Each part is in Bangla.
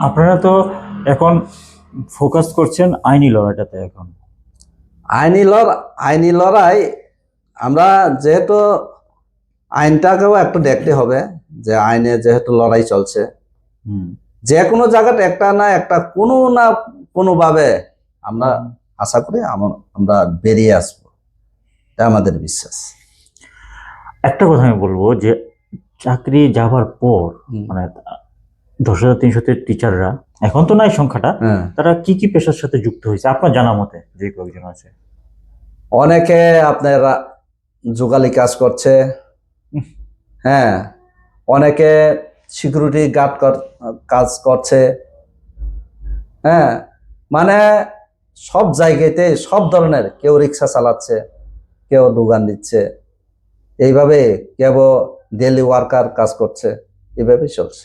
আপনারা তো এখন ফোকাস করছেন আইনি লড়াইটাতে এখন। আইনি লড় আইনি লড়াই আমরা যেহেতু আইনটাকেও একটু দেখতে হবে যে আইনে যেহেতু লড়াই চলছে। যে কোনো জায়গাতে একটা না একটা কোনো না কোনোভাবে আমরা আশা করি আম- আমরা বেরিয়ে আসব। এটা আমাদের বিশ্বাস। একটা কথা আমি বলব যে চাকরি যাবার পর মানে দশ হাজার তিনশোতে টিচাররা এখন তো নাই সংখ্যাটা হ্যাঁ। তারা কি কি পেশার সাথে যুক্ত হয়েছে? আপনার জানা মতে যে কয়েকজন আছে। অনেকে আপনার যোগালি কাজ করছে। হ্যাঁ অনেকে সিকিউরিটি গার্ড কাজ করছে। হ্যাঁ মানে সব জায়গাতে সব ধরনের কেউ রিক্সা চালাচ্ছে কেউ দোকান দিচ্ছে। এইভাবে কেউ ডেলি ওয়ার্কার কাজ করছে এইভাবেই চলছে।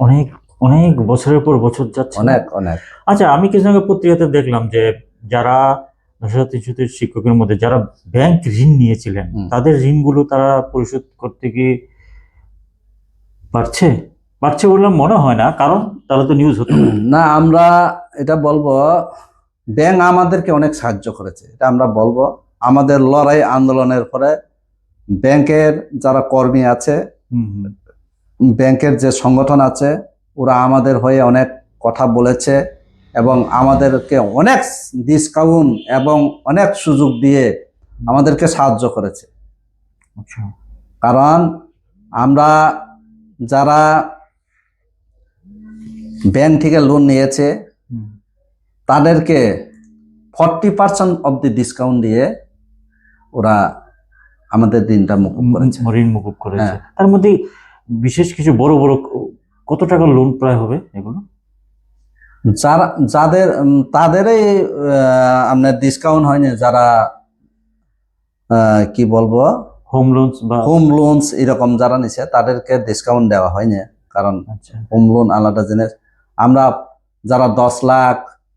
অনেক অনেক বছরের পর বছর যাচ্ছে অনেক অনেক আচ্ছা আমি কিছু আগে পত্রিকাতে দেখলাম যে যারা শিক্ষকের মধ্যে যারা ব্যাংক ঋণ নিয়েছিলেন। তাদের ঋণগুলো তারা পরিশোধ করতে কি পারছে পারছে বললাম মনে হয় না কারণ তাহলে তো নিউজ হতো না। আমরা এটা বলব ব্যাংক আমাদেরকে অনেক সাহায্য করেছে এটা আমরা বলব আমাদের লড়াই আন্দোলনের পরে ব্যাংকের যারা কর্মী আছে। ব্যাংকের যে সংগঠন আছে ওরা আমাদের হয়ে অনেক কথা বলেছে এবং আমাদেরকে অনেক ডিসকাউন্ট এবং অনেক সুযোগ দিয়ে আমাদেরকে সাহায্য করেছে। আচ্ছা। কারণ আমরা যারা ব্যাংক থেকে লোন নিয়েছে তাদেরকে forty percent of the discount দিয়ে ওরা আমাদের দিনটা মুকুব করেছে। ঋণ মুকুব করেছে। হ্যাঁ। তার মধ্যে বিশেষ কিছু বড় বড় কত টাকা লোন প্রায় হবে এগুলো? যারা যাদের তাদেরই আপনার ডিসকাউন্ট হয়নি যারা কি বলব? হোম লোনস বা হোম লোনস এরকম যারা নিছে তাদেরকে ডিসকাউন্ট দেওয়া হয়নি কারণ আচ্ছা। হোম লোন আলাদা জিনিস। আমরা যারা দশ লাখ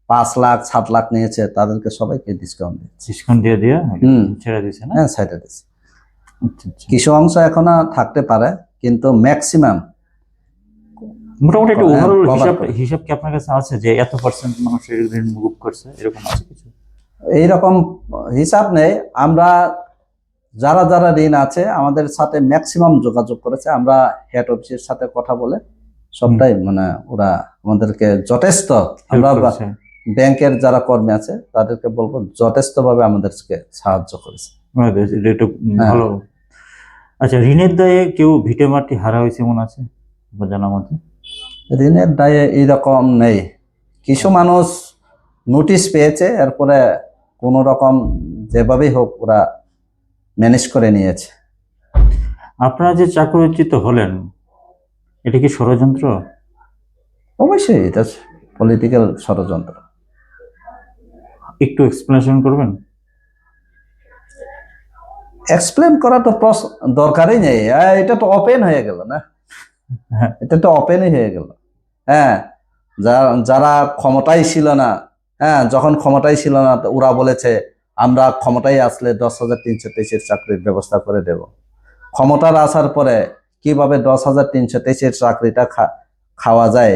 পাঁচ লাখ সাত লাখ নিয়েছে তাদেরকে সবাইকে ডিসকাউন্ট ডিসকাউন্ট দিয়ে দিয়ে। ছেড়ে দিয়েছে না? হ্যাঁ সাইডে দিচ্ছি আচ্ছা, আচ্ছা। কিছু অংশ এখনও থাকতে পারে কিন্তু ম্যাক্সিমাম মোটামুটি একটা ওভারঅল হিসাব হিসাব কি আপনার কাছে আছে যে এত পার্সেন্ট মানুষের ঋণ মুকুব করছে? এরকম আছে কিছু? এইরকম হিসাব নেই। আমরা যারা যারা ঋণ আছে আমাদের সাথে ম্যাক্সিমাম যোগাযোগ করেছে। আমরা হেড অফিসের সাথে কথা বলে সবটাই মানে ওরা আমাদেরকে যথেষ্ট আমরা ব্যাংকের যারা কর্মী আছে তাদেরকে বলব যথেষ্টভাবে আমাদেরকে সাহায্য করেছে। একটু হ্যাঁ। ভালো। আচ্ছা ঋণের দায়ে কেউ ভিটে মাটি হারা হয়েছে মনে আছে জানা মতে? ঋণের দায়ে এইরকম নেই। কিছু মানুষ নোটিশ পেয়েছে এরপরে কোনো রকম যেভাবেই হোক ওরা ম্যানেজ করে নিয়েছে। আপনারা যে চাকরিচ্যুত হলেন এটা কি ষড়যন্ত্র? অবশ্যই এটা পলিটিক্যাল ষড়যন্ত্র। একটু এক্সপ্লেনেশন করবেন? এক্সপ্লেন করা তো দরকারই নেই। আহ, এটা তো ওপেন হয়ে গেল না? হ্যাঁ। এটা তো ওপেনই হয়ে গেল। হ্যাঁ যারা ক্ষমতায় ছিল না হ্যাঁ যখন ক্ষমতায় ছিল না ওরা বলেছে আমরা ক্ষমতায় আসলে দশ হাজার তিনশো তেইশের চাকরির ব্যবস্থা করে দেব। ক্ষমতার আসার পরে কীভাবে দশ হাজার তিনশো তেইশের চাকরিটা খাওয়া যায়?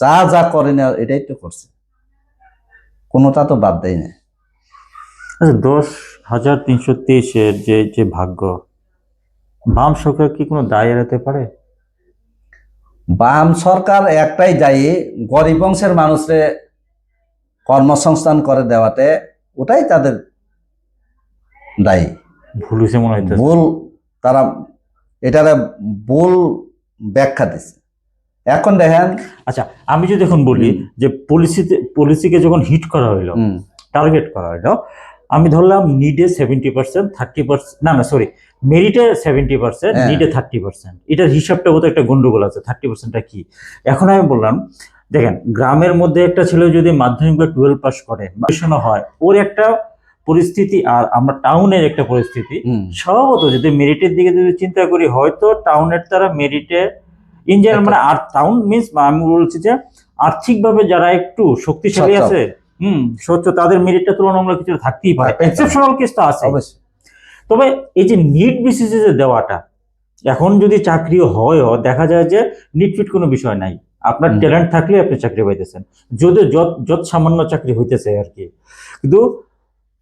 যা যা করে না এটাই তো করছে। কোনোটা তো বাদ দেয় না আচ্ছা দশ হাজার তিনশো তেইশের যে যে ভাগ্য বাম সরকার কি কোনো দায় এড়াতে পারে? বাম সরকার একটাই দায়ী গরিব অংশের মানুষরে কর্মসংস্থান করে দেওয়াতে ওটাই তাদের দায়ী। ভুল হয়েছে মনে হয় ভুল তারা এটারে ভুল ব্যাখ্যা দিছে। এখন দেখেন আচ্ছা আমি যদি এখন বলি যে পলিসিতে পলিসিকে যখন হিট করা হইল টার্গেট করা হইল আমি ধরলাম নিডে সেভেন্টি পার্সেন্ট থার্টি পার্সেন্ট না না সরি মেরিটে সেভেন্টি পার্সেন্ট। নিডে থার্টি পার্সেন্ট এটার হিসাবটা বোধ একটা গন্ডগোল আছে থার্টি পার্সেন্টটা কি? এখন আমি বললাম দেখেন গ্রামের মধ্যে একটা ছেলে যদি মাধ্যমিক বা টুয়েলভ পাস করে হয় ওর একটা পরিস্থিতি আর আমরা টাউনের একটা পরিস্থিতি স্বভাবত যদি মেরিটের দিকে যদি চিন্তা করি হয়তো টাউনের তারা মেরিটে ইন জেনারেল মানে আর টাউন মিনস আমি বলছি যে আর্থিকভাবে যারা একটু শক্তিশালী আছে হুম সত্য তাদের মেরিটটা তুলনামূলক কিছু থাকতেই পারে। এক্সেপশনাল কেস তো আছে অবশ্যই। তবে এই যে নিট বিসিসে যে দেওয়াটা এখন যদি চাকরি হয়ও দেখা যায় যে নিট ফিট কোনো বিষয় নাই। আপনার ট্যালেন্ট থাকলে আপনি চাকরি পাইতেছেন। যদি যত যত সামান্য চাকরি হইতেছে আর কি। কিন্তু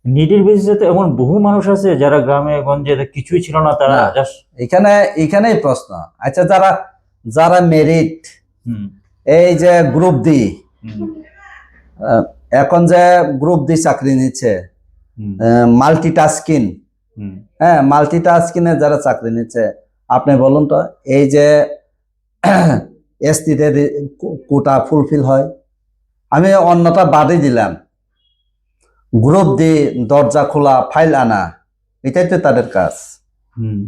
নিডির বেসিসে এমন বহু মানুষ আছে যারা গ্রামে গঞ্জে কিছুই ছিল না তারা জাস্ট এখানে এখানেই প্রশ্ন। আচ্ছা যারা যারা মেরিট হুম। এই যে গ্রুপ ডি এখন যে গ্রুপ ডি চাকরি নিচ্ছে হুম। মাল্টিটাস্কিং হুম। হ্যাঁ মাল্টিটাস্কিংয়ে যারা চাকরি নিচ্ছে আপনি বলুন তো এই যে এসটিতে কোটা ফুলফিল হয়। আমি অন্যটা বাদই দিলাম। গ্রুপ দি দরজা খোলা ফাইল আনা এটাই তো তাদের কাজ। হুম।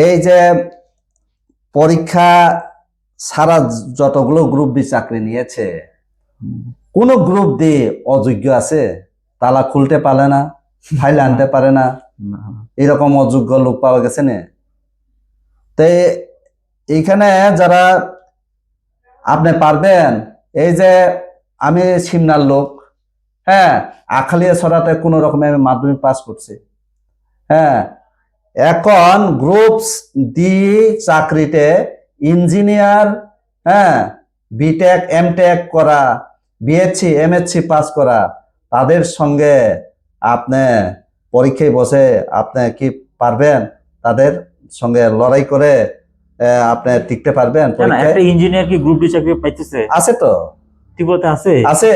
এই যে পরীক্ষা সারা যতগুলো গ্রুপ ডি চাকরি নিয়েছে কোন গ্রুপ ডি অযোগ্য আছে? তালা খুলতে পারে না ফাইল আনতে পারে না। না। এরকম অযোগ্য লোক পাওয়া গেছে না। তো এইখানে যারা আপনি পারবেন এই যে আমি সিমনার লোক হ্যাঁ আখালিয়া ছড়াতে কোনো রকমে আমি মাধ্যমিক পাস করছি। হ্যাঁ এখন গ্রুপস ডি চাকরিতে ইঞ্জিনিয়ার হ্যাঁ বিটেক এমটেক করা বিএসসি এমএসসি পাস করা তাদের সঙ্গে আপনি পরীক্ষায় বসে আপনি কি পারবেন? তাদের সঙ্গে লড়াই করে আপনি টিকতে পারবেন একটা ইঞ্জিনিয়ার কি গ্রুপ ডি চাকরি পাইতেছে? আছে তো। ত্রিপুরাতে আছে? আছে।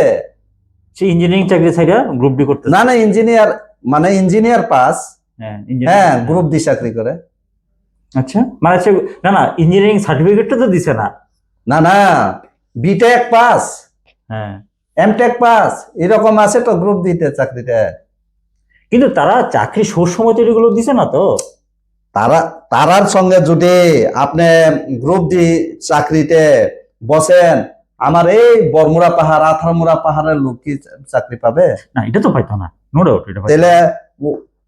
সে ইঞ্জিনিয়ারিং চাকরি ছাইরা গ্রুপ ডি করতেছে? না না ইঞ্জিনিয়ার মানে ইঞ্জিনিয়ার পাস হ্যাঁ হ্যাঁ গ্রুপ ডি চাকরি করে। আচ্ছা? মানে সে না না ইঞ্জিনিয়ারিং সার্টিফিকেটটা তো দিছে না। না না বিটেক পাস হ্যাঁ। এমটেক পাস এরকম আছে তো গ্রুপ দিতে চাকরিতে। কিন্তু তারা চাকরি সোর সময়গুলো দিছে না তো? তারা তারার সঙ্গে যদি আপনি গ্রুপ ডি চাকরিতে বসেন আমার এই বরমুরা পাহাড় আথারমুরা পাহাড়ের লোক কি চাকরি পাবে? না এটা তো পাইতো না। নো ডাউট এটা তাহলে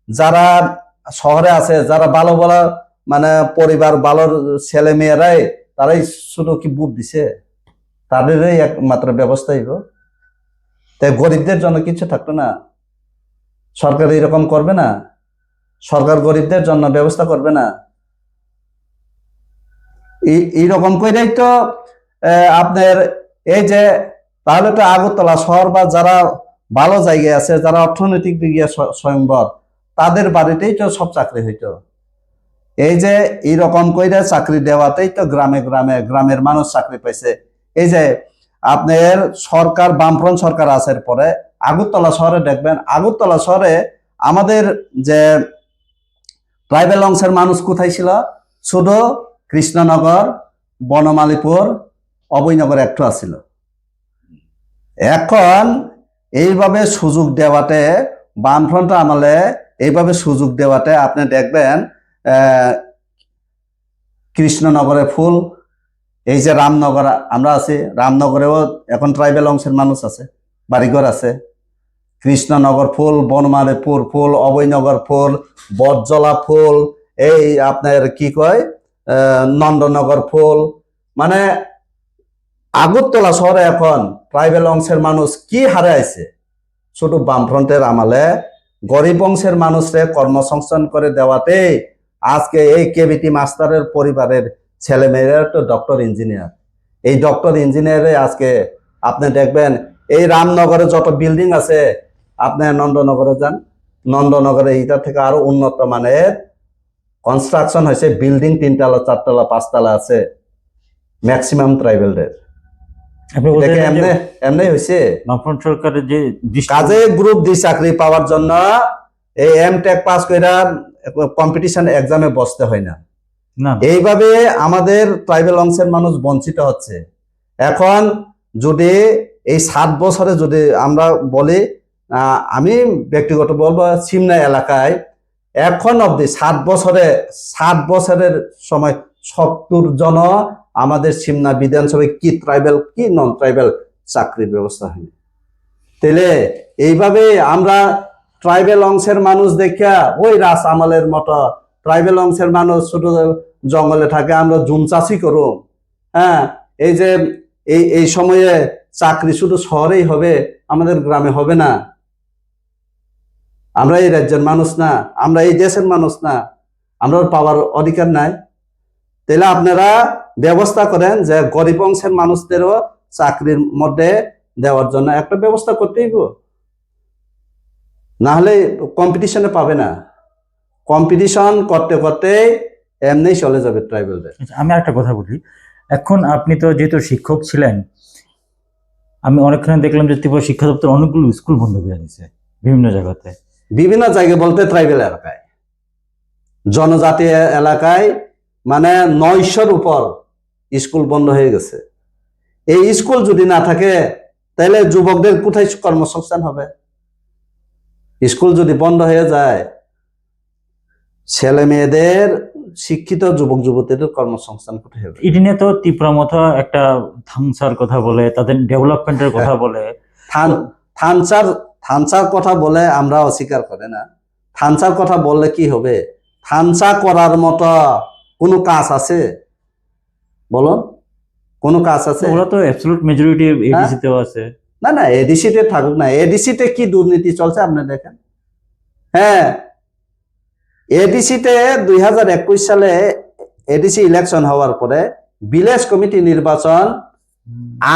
যারা শহরে আছে যারা ভালো ভালো মানে পরিবার ভালো ছেলে মেয়েরাই তারাই শুধু কি বুট দিছে? তাদেরই একমাত্র ব্যবস্থা হইব। তাই গরিবদের জন্য কিছু থাকতো না। সরকার এরকম করবে না। সরকার গরিবদের জন্য ব্যবস্থা করবে না। এই- এইরকম করেই তো আপনার এই যে, তাহলে তো আগরতলা শহর বা যারা ভালো জায়গায় আছে, যারা অর্থনৈতিক দিকে স্বয়ংবর, তাদের বাড়িতেই তো সব চাকরি হইতো। এই যে এইরকম কইরা চাকরি দেওয়াতেই তো গ্রামে গ্রামে গ্রামের মানুষ চাকরি পাইছে। এই যে আপনার সরকার, বামফ্রন্ট সরকার আসার পরে, আগরতলা শহরে দেখবেন, আগরতলা শহরে আমাদের যে ট্রাইবেল অংশের মানুষ কোথায় ছিল? শুধু কৃষ্ণনগর, বনমালীপুর, অভয়নগর একটু আছিল। এখন এইভাবে সুযোগ দেওয়াতে, বামফ্রন্ট আমলে এইভাবে সুযোগ দেওয়াতে আপনি দেখবেন কৃষ্ণনগরে ফুল, এই যে রামনগর, আমরা আছি রামনগরেও এখন ট্রাইবেল অংশের মানুষ আছে, বাড়িঘর আছে। কৃষ্ণনগর ফুল, বনমালীপুর ফুল, অভয়নগর ফুল, বটজলা ফুল, এই আপনার কি কয় নন্দনগর ফুল মানে আগরতলা শহরে এখন ট্রাইবেল অংশের মানুষ কি হারে আছে? শুধু বামফ্রন্টের আমলে গরিব অংশের মানুষরে কর্মসংস্থান করে দেওয়াতে আজকে এই কেবিটি মাস্টারের পরিবারের ছেলে মেয়েরা তো ডক্টর ইঞ্জিনিয়ার এই ডক্টর ইঞ্জিনিয়ারে আজকে আপনি দেখবেন এই রামনগরে যত বিল্ডিং আছে আপনি নন্দনগরে যান। নন্দনগরে এইটা থেকে আরও উন্নত মানের কনস্ট্রাকশন হয়েছে। বিল্ডিং তিনতলা চারতলা পাঁচতলা আছে। ম্যাক্সিমাম ট্রাইবেলদের এমনি এমনি হয়েছে। বামফ্রন্ট সরকারের যে কাজে গ্রুপ দি চাকরি পাওয়ার জন্য এই এম টেক পাস করে কম্পিটিশন এক্সামে বসতে হয় না। এইভাবে আমাদের ট্রাইবেল অংশের মানুষ বঞ্চিত হচ্ছে। এখন যদি এই সাত বছরে যদি আমরা বলি আমি ব্যক্তিগত বলব সিমনা এলাকায় এখন অবধি সাত বছরে সাত বছরের সময় সত্তর জন আমাদের সিমনা বিধানসভায় কি ট্রাইবেল কি নন ট্রাইবেল চাকরির ব্যবস্থা হয়নি। তাহলে এইভাবে আমরা ট্রাইবেল অংশের মানুষ দেখা ওই রাস আমলের মতো। ট্রাইবেল অংশের মানুষ শুধু জঙ্গলে থাকে, আমরা জুম চাষি করু। হ্যাঁ এই যে, এই এই সময়ে চাকরি শুধু শহরেই হবে, আমাদের গ্রামে হবে না। আমরা এই রাজ্যের মানুষ না, আমরা এই দেশের মানুষ না, আমরা পাওয়ার অধিকার নাই। তাহলে আপনারা ব্যবস্থা করেন যে গরিব অংশের মানুষদেরও চাকরির মধ্যে দেওয়ার জন্য একটা ব্যবস্থা করতেই গো না হলে কম্পিটিশনে পাবে না। কম্পিটিশন করতে করতে এমনি চলে যাবে ট্রাইবেলদের আচ্ছা, আমি একটা কথা বলি। এখন আপনি তো যেহেতু শিক্ষক ছিলেন আমি অনেকখানে দেখলাম যে ত্রিপুরা শিক্ষা দপ্তর অনেকগুলো স্কুল বন্ধ করে দিয়েছে বিভিন্ন জায়গাতে। বিভিন্ন জায়গায় বলতে ট্রাইবেল এলাকায়। জনজাতি এলাকায় মানে নয়শোর উপর স্কুল বন্ধ হয়ে গেছে। এই স্কুল যদি না থাকে তাহলে যুবকদের কোথায় কর্মসংস্থান হবে? স্কুল যদি বন্ধ হয়ে যায় ছেলে মেয়েদের শিক্ষিত যুবক যুবতীদের কর্মসংস্থান কোথায় হবে এটি নিয়ে তো মতো একটা থামসার কথা বলে তাদের ডেভেলপমেন্টের কথা বলে। থানসার থানসার কথা বলে আমরা অস্বীকার করে না। থানসার কথা বললে কি হবে? থানসা করার মতো কোনো কাজ আছে? বলো কোনো কাজ আছে? ওরা তো অ্যাবসলুট মেজরিটি এডিসিতেও আছে। না না এডিসিতে থাকুক না এডিসিতে কি দুর্নীতি চলছে আপনি দেখেন। হ্যাঁ এডিসিতে দুই হাজার একুশ সালে এডিসি ইলেকশন হওয়ার পরে ভিলেজ কমিটি নির্বাচন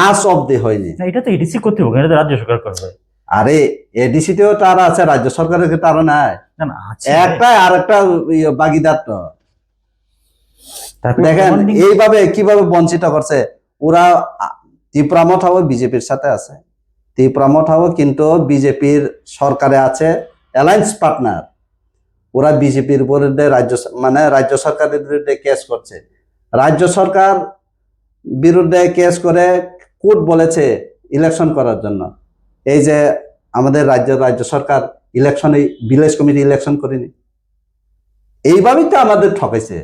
আজ অব্দি হয়নি। এটা তো এডিসি করতে হবে এটা রাজ্য সরকার করবে আরে এডিসিতেও তারা আছে রাজ্য সরকারের কি তারা নাই। একটা আর একটা ইয়ে বাগিদার তো। দেখেন এইভাবে কীভাবে বঞ্চিত করছে ওরা ত্রিপুরা মঠাও বিজেপির সাথে আছে। ত্রিপুরা মঠাও কিন্তু বিজেপির সরকারে আছে অ্যালায়েন্স পার্টনার। ওরা বিজেপির বিরুদ্ধে রাজ্য মানে রাজ্য সরকারের বিরুদ্ধে কেস করছে। রাজ্য সরকার বিরুদ্ধে কেস করে কোর্ট বলেছে ইলেকশন করার জন্য। এই যে আমাদের রাজ্য রাজ্য সরকার ইলেকশনে, ভিলেজ কমিটি ইলেকশন করেনি। এইভাবেই তো আমাদের ঠকাইছে।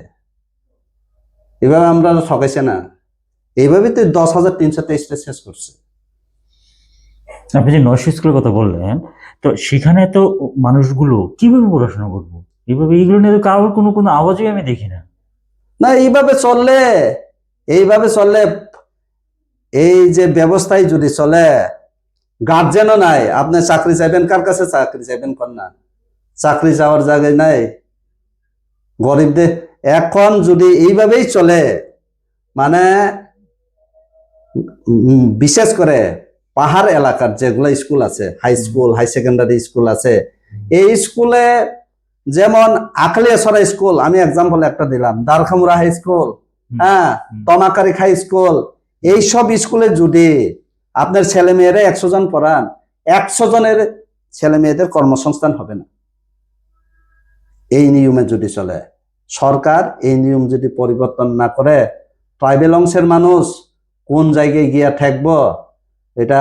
এভাবে আমরা ঠকাইছে না। এইভাবেই তো দশ হাজার তিনশো তেইশটা শেষ করছে। আপনি যে নর্থ স্কুলের কথা বললেন, তো সেখানে তো মানুষগুলো কীভাবে পড়াশোনা করব? এইভাবে এইগুলো নিয়ে কারোর কোনো কোনো আওয়াজই আমি দেখি না। না, এইভাবে চললে এইভাবে চললে, এই যে ব্যবস্থায় যদি চলে গার্জেনও নাই। আপনি চাকরি চাইবেন কার কাছে? চাকরি চাইবেন না? চাকরি যাওয়ার জায়গায় নাই। গরিবদের এখন যদি এইভাবেই চলে মানে বিশেষ করে পাহাড় এলাকার যেগুলো স্কুল আছে high school high secondary school আছে এই স্কুলে যেমন আখলিয়াছড়া স্কুল আমি এক্সাম্পল একটা দিলাম দারখামুরা হাই স্কুল হ্যাঁ। তমাকারি হাই স্কুল এইসব স্কুলে যদি আপনার ছেলে মেয়েরা একশো জন পড়ান একশো জনের ছেলে মেয়েদের কর্মসংস্থান হবে না। এই নিয়মে যদি চলে সরকার এই নিয়ম যদি পরিবর্তন না করে ট্রাইবেল অংশের মানুষ কোন জায়গায় গিয়া ঠেকব এটা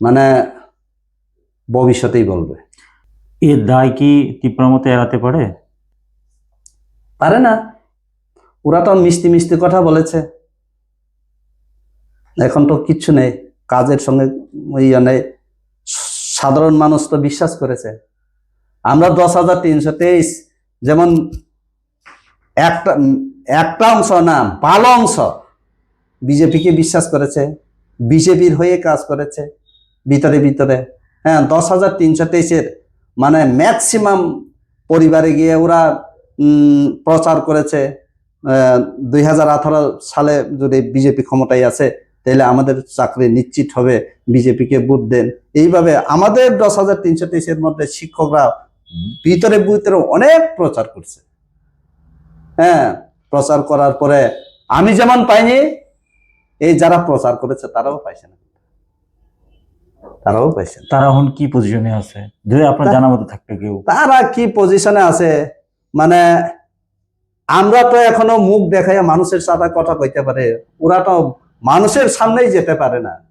মানে ভবিষ্যতেই বলবে। এর দায় কি ত্রিপুরা মতো এড়াতে পারে? পারে না। ওরা তো মিষ্টি মিষ্টি কথা বলেছে। এখন তো কিচ্ছু নেই। কাজের সঙ্গে ইয়ে নেই সাধারণ মানুষ তো বিশ্বাস করেছে। আমরা দশ হাজার তিনশো তেইশ যেমন একটা একটা অংশ না ভালো অংশ বিজেপিকে বিশ্বাস করেছে। বিজেপির হয়ে কাজ করেছে, ভিতরে ভিতরে। হ্যাঁ দশ হাজার তিনশো তেইশের মানে ম্যাক্সিমাম পরিবারে গিয়ে ওরা প্রচার করেছে দুই হাজার আঠারো সালে যদি বিজেপি ক্ষমতায় আছে তাহলে আমাদের চাকরি নিশ্চিত হবে, বিজেপিকে ভোট দেন। এইভাবে আমাদের দশ হাজার তিনশো তেইশের মধ্যে শিক্ষকরা ভিতরে ভিতরে অনেক প্রচার করছে। হ্যাঁ প্রচার করার পরে আমি যেমন পাইনি এই যারা প্রচার করেছে তারাও পাইছে না। তারাও পাইছে তারা এখন কি পজিশনে আছে? যদি আপনার জানা মতো থাকবে কেউ। তারা কি পজিশনে আছে? মানে আমরা তো এখনও মুখ দেখাই মানুষের সাথে কথা কইতে পারে। ওরা তো মানুষের সামনেই যেতে পারে না।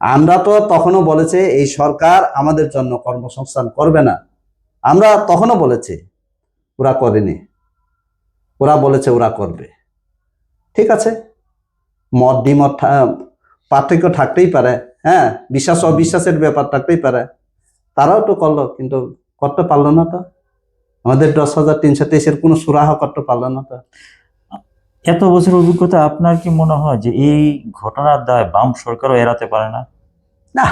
আমরা তো তখনও বলেছে এই সরকার আমাদের জন্য কর্মসংস্থান করবে না। আমরা তখনও বলেছি ওরা করেনি। ওরা বলেছে ওরা করবে। ঠিক আছে? মত দ্বিমত পার্থক্য থাকতেই পারে হ্যাঁ? বিশ্বাস অবিশ্বাসের ব্যাপার থাকতেই পারে। তারাও তো করল কিন্তু করতে পারল না তো। আমাদের দশ হাজার তিনশো তেইশের কোনো সুরাহ করতে পারল না তো। এত বছর অভিজ্ঞতা আপনার কি মনে হয় যে এই ঘটনার দায় বাম সরকারও এড়াতে পারে না? না।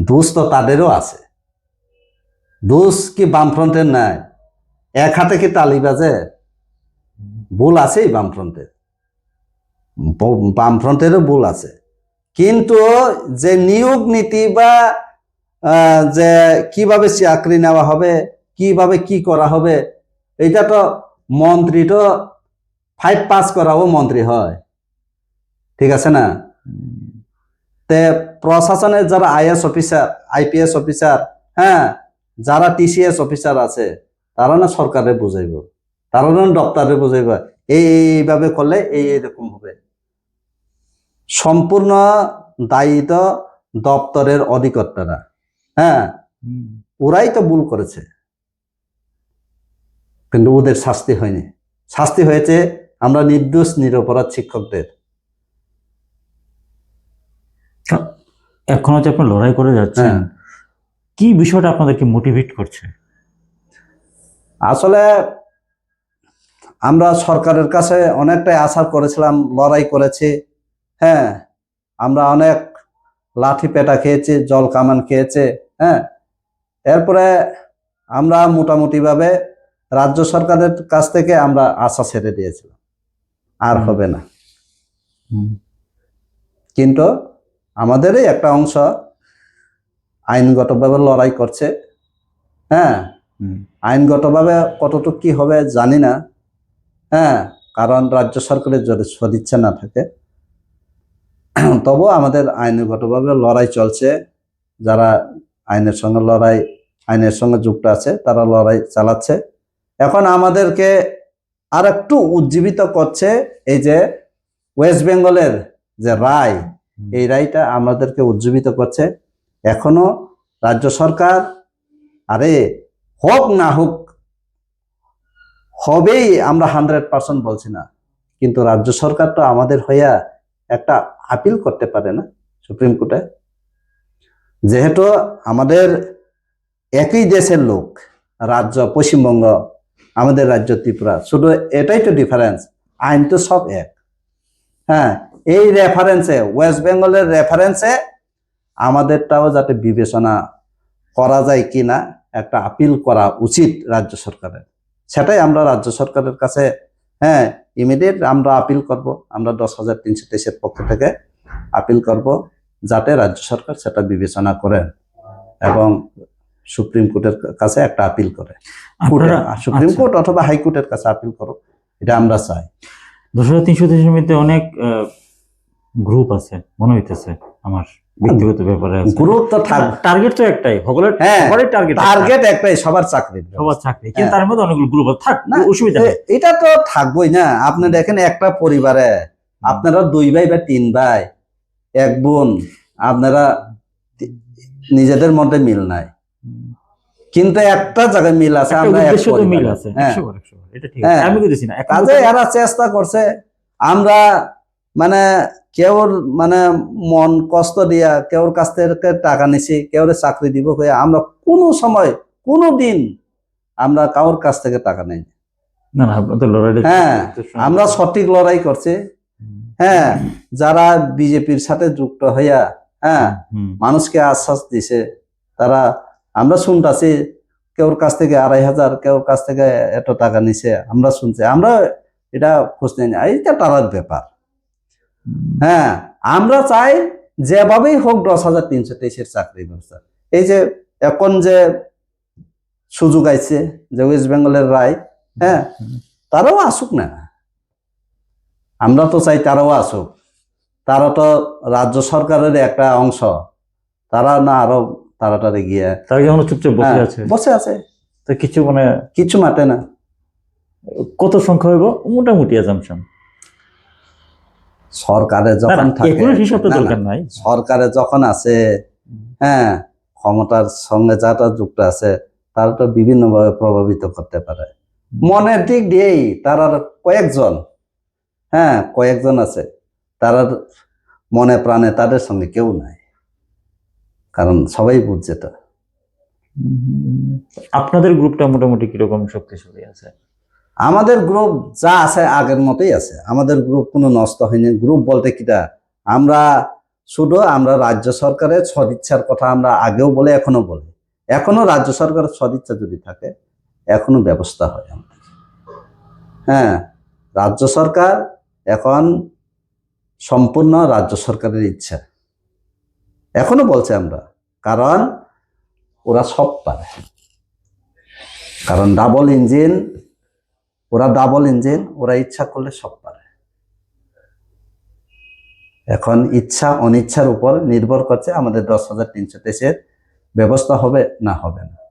দোষ তো তাদেরও আছে। দোষ কি বামফ্রন্টের নাই এক হাতে কি তালি বাজে? ভুল আছেই বামফ্রন্টের। বামফ্রন্টেরও ভুল আছে। কিন্তু যে নিয়োগ নীতি বা যে কীভাবে চাকরি নেওয়া হবে, কীভাবে কি করা হবে এটা তো মন্ত্রী তো ফাইভ পাস করাও মন্ত্রী হয়। ঠিক আছে না? তে প্রশাসনের যারা আইএস অফিসার, আইপিএস অফিসার হ্যাঁ যারা টিসিএস অফিসার আছে, তারা না সরকারে বুঝাইব। তারা না দপ্তরে বুঝাইব। এই এই- এইভাবে করলে এই এরকম হবে। সম্পূর্ণ দায়িত্ব দপ্তরের অধিকর্তারা। হ্যাঁ? ওরাই তো ভুল করেছে। কিন্তু ওদের শাস্তি হয়নি। শাস্তি হয়েছে আমরা নির্দোষ নিরপরাধ শিক্ষকদের। এখনও যে আপনি লড়াই করে যাচ্ছেন। হ্যাঁ। কি বিষয়টা আপনাদেরকে মোটিভেট করছে? আসলে আমরা সরকারের কাছে অনেকটাই আশা করেছিলাম লড়াই করেছি। হ্যাঁ আমরা অনেক লাঠি পেটা খেয়েছি জল কামান খেয়েছে হ্যাঁ। এরপরে আমরা মোটামুটিভাবে রাজ্য সরকারের কাছ থেকে আমরা আশা ছেড়ে দিয়েছিলাম। আর হবে না। কিন্তু আমাদেরই একটা অংশ আইনগতভাবে লড়াই করছে। হ্যাঁ। আইনগতভাবে কতটুকু কি হবে জানি না। হ্যাঁ কারণ রাজ্য সরকারের যদি সদিচ্ছা না থাকে, তবুও আমাদের আইনগতভাবে লড়াই চলছে। যারা আইনের সঙ্গে লড়াই, আইনের সঙ্গে যুক্ত আছে, তারা লড়াই চালাচ্ছে। এখন আমাদেরকে আর একটু উজ্জীবিত করছে এই যে ওয়েস্ট বেঙ্গলের যে রায়, এই রায়টা আমাদেরকে উজ্জীবিত করছে। এখনও রাজ্য সরকার, আরে হোক না হোক হবেই, আমরা হান্ড্রেড পার্সেন্ট বলছি না। কিন্তু রাজ্য সরকার তো আমাদের হইয়া একটা আপিল করতে পারে না সুপ্রিম কোর্টে যেহেতু আমাদের একই দেশের লোক, রাজ্য, পশ্চিমবঙ্গ, আমাদের রাজ্য ত্রিপুরা, শুধু এটাই তো ডিফারেন্স আইন তো সব এক। হ্যাঁ এই রেফারেন্সে ওয়েস্ট বেঙ্গলের রেফারেন্সে আমাদেরটাও যাতে বিবেচনা করা যায় কিনা, একটা আপিল করা উচিত রাজ্য সরকারের। সেটাই আমরা রাজ্য সরকারের কাছে হ্যাঁ ইমিডিয়েট আমরা আপিল করব। আমরা দশ হাজার তিনশো তেইশের পক্ষ থেকে আপিল করব যাতে রাজ্য সরকার সেটা বিবেচনা করেন এবং সুপ্রিম কোর্টের কাছে একটা আপিল করে। সুপ্রিম আচ্ছা। কোর্ট অথবা হাইকোর্টের কাছে আপিল করো এটা আমরা চাই। দশ হাজার তিনশো দেশের মধ্যে অনেক গ্রুপ আছে মনে হইতেছে আমার। ব্যক্তিগত ব্যাপারে গুরুত্ব থাক টার্গেট তো একটাই সকলের হ্যাঁ, সবারই টার্গেট টার্গেট একটাই সবার চাকরি। সবার চাকরি কিন্তু হ্যাঁ। তার মধ্যে অনেকগুলো গ্রুপ থাক না, অসুবিধা এটা তো থাকবোই না। আপনি দেখেন একটা পরিবারে আপনারা দুই ভাই বা তিন ভাই এক বোন আপনারা নিজেদের মধ্যে মিল নাই। কিন্তু একটা জায়গায় মিল আছে আমরা মিল আছে। হ্যাঁ। 100 বার, 100 বার, এটা ঠিক হ্যাঁ। আমি না কাজে এরা চেষ্টা করছে আমরা মানে কেউর মানে মন কষ্ট দিয়া কেউর কাছ থেকে টাকা নিছি কেউর চাকরি দিব হয়ে আমরা কোনো সময় কোনো দিন আমরা কারোর কাছ থেকে টাকা নেই। হ্যাঁ, আমরা সঠিক লড়াই করছি। হ্যাঁ যারা বিজেপির সাথে যুক্ত হইয়া হ্যাঁ মানুষকে আশ্বাস দিছে তারা আমরা শুনতাছি কেউর কাছ থেকে আড়াই হাজার কেউর কাছ থেকে এত টাকা নিছে আমরা শুনছি আমরা এটা খোঁজ নেই। এইটা তারার ব্যাপার। হ্যাঁ আমরা চাই যেভাবেই হোক দশ হাজার তিনশো তেইশের চাকরি ব্যবস্থা। এই যে এখন যে সুযোগ আইছে যে ওয়েস্ট বেঙ্গলের রায় হ্যাঁ তারাও আসুক না। আমরা তো চাই তারাও আসুক। তারা তো রাজ্য সরকারের একটা অংশ। তারা না আরও তাড়াতাড়ি গিয়ে তারা কি চুপচাপ বসে হ্যাঁ, আছে? বসে আছে। তো কিছু মানে কিছু মাতে না। কত সংখ্যা হইব? মোটামুটি অ্যাজাম্পশন সরকারে যখন থাকে সরকারে যখন আছে হ্যাঁ ক্ষমতার সঙ্গে যারা যুক্ত আছে তারা তো বিভিন্নভাবে প্রভাবিত করতে পারে। মনের দিক দিয়েই তারা কয়েকজন হ্যাঁ কয়েকজন আছে তারা মনে প্রাণে তাদের সঙ্গে কেউ নাই। কারণ সবাই বুঝছে তো আপনাদের গ্রুপটা মোটামুটি কীরকম শক্তিশালী আছে? আমাদের গ্রুপ যা আছে আগের মতোই আছে। আমাদের গ্রুপ কোনো নষ্ট হয়নি। গ্রুপ বলতে কিটা? আমরা শুধু আমরা রাজ্য সরকারের সদিচ্ছার কথা আমরা আগেও বলে, এখনও বলি। এখনও রাজ্য সরকারের সদিচ্ছা যদি থাকে, এখনও ব্যবস্থা হয় আমাদের। হ্যাঁ রাজ্য সরকার এখন সম্পূর্ণ রাজ্য সরকারের ইচ্ছা। এখনও বলছে আমরা। কারণ ওরা সব পারে। কারণ ডাবল ইঞ্জিন ওরা ডাবল ইঞ্জিন ওরা ইচ্ছা করলে সব পারে। এখন ইচ্ছা, অনিচ্ছার উপর নির্ভর করছে আমাদের দশ হাজার তিনশো তেইশের ব্যবস্থা হবে না হবে না।